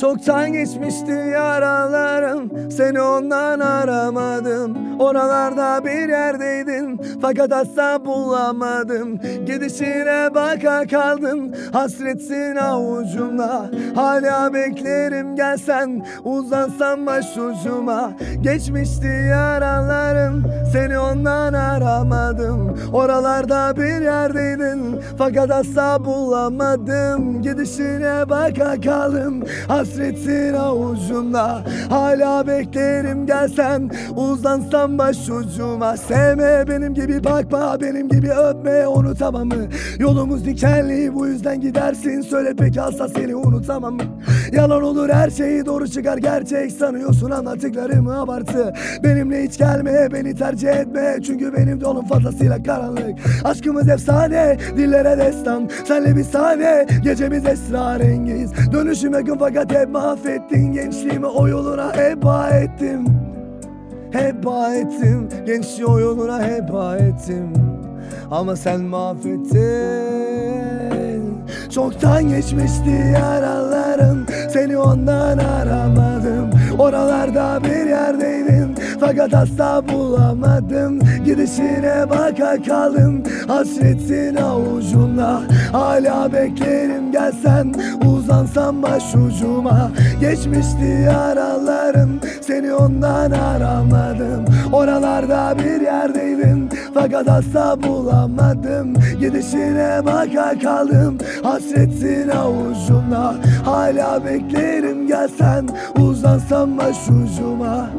Çoktan geçmişti yaralarım Seni ondan aramadım. Oralarda bir yerdeydin Fakat asla bulamadım. Gidişine baka kaldım Hasretsin avucumda. Hala beklerim gelsen Uzansam başucuma. Geçmişti yaralarım ondan aramadım. Oralarda bir yerdeydin. Fakat asla bulamadım. Gidişine baka kaldım. Hasretin avucumda. Hala beklerim gelsen. Uzansam başucuma. Sevme benim gibi bakma Benim gibi. Öpme unutamam mı Yolumuz dikenli bu yüzden gidersin. Söyle peki asla seni unutamam. mı Yalan olur her şeyi doğru çıkar. Gerçek sanıyorsun anlattıklarımı abartı. Benimle hiç gelme beni tercih etme. Çünkü benim yolum fazlasıyla karanlık. Aşkımız efsane dillere destan. Senle bir sahne gecemiz esrarengiz. Dönüşüme yakın fakat hep mahvettin. Gençliğimi o yoluna heba ettim. Heba ettim. Gençliği o yoluna heba ettim. Ama sen mahvettin. Çoktan geçmişti yaralarım Seni ondan aramadım. Oralarda bir yerdeydin Fakat asla bulamadım. Gidişine baka kaldım Hasretin avucumda. Hala beklerim gelsen Uzansam başucuma. Geçmişti yaralarım Seni ondan aramadım. Oralarda bir yerdeydin Fakat asla bulamadım. Gidişine baka kaldım. Hasretin avucumda Hala beklerim gelsen. Uzansam başucuma